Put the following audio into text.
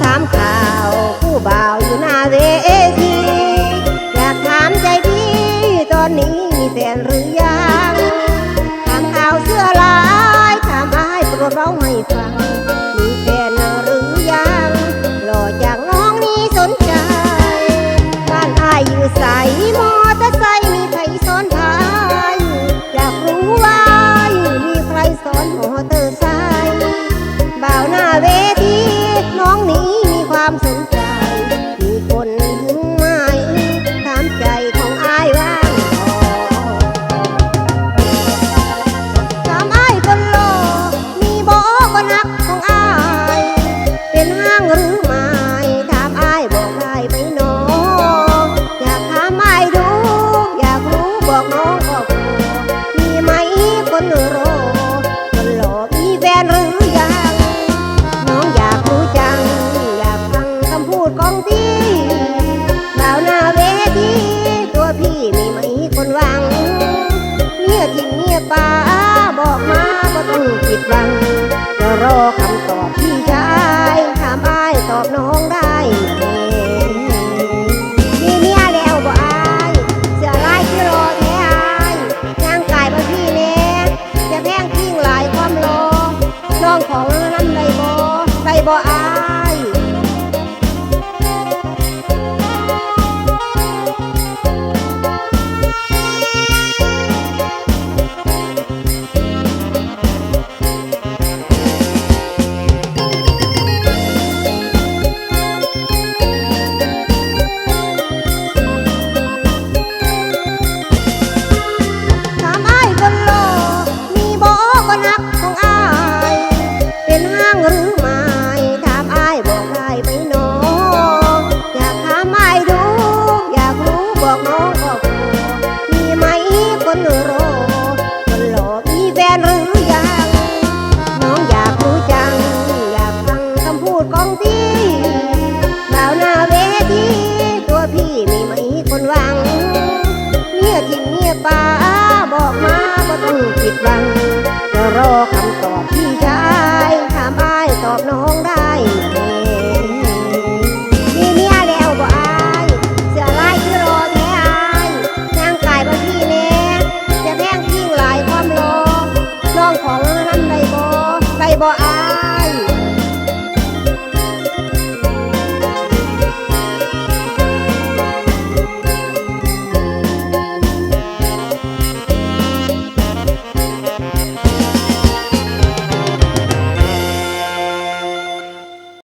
ถามข่าวผู้บ่าวอยู่หน้าเวทีอยากถามใจพี่ตอนนี้มีแฟนหรือยังถามข่าวเสื้อลายถามอ้ายโปรดเล่าให้ฟัง มีแฟนหรือยังหล่อจากน้องนี้สนใจ บ้านอ้ายอยู่ใสมอตะไซค์มีใครสอนทายอยากรู้ว่ามีใครสอนมอเตอร์ ความสนใจ มีคนหึงไหมถามใจของอายว่างพอถามอ้ายคนโลมีบอกก็นักของอ้าย เป็นห้างหรือ เปล่าวหน้าเวทีตัวพี่มีไหมคนหวังเมียที่เมียป่าบอกมาก็ต้องผิดหวัง จะรอคำตอบพี่ชายถามอ้ายตอบน้องได้ไหมมีเมียแล้วบ่อายเสื้อลายที่รอแท้อายย่างกายมาพี่แน่จะแพงทิ้งหลายความรอน้องของนั้นได้บ่ได้บ่อาย อง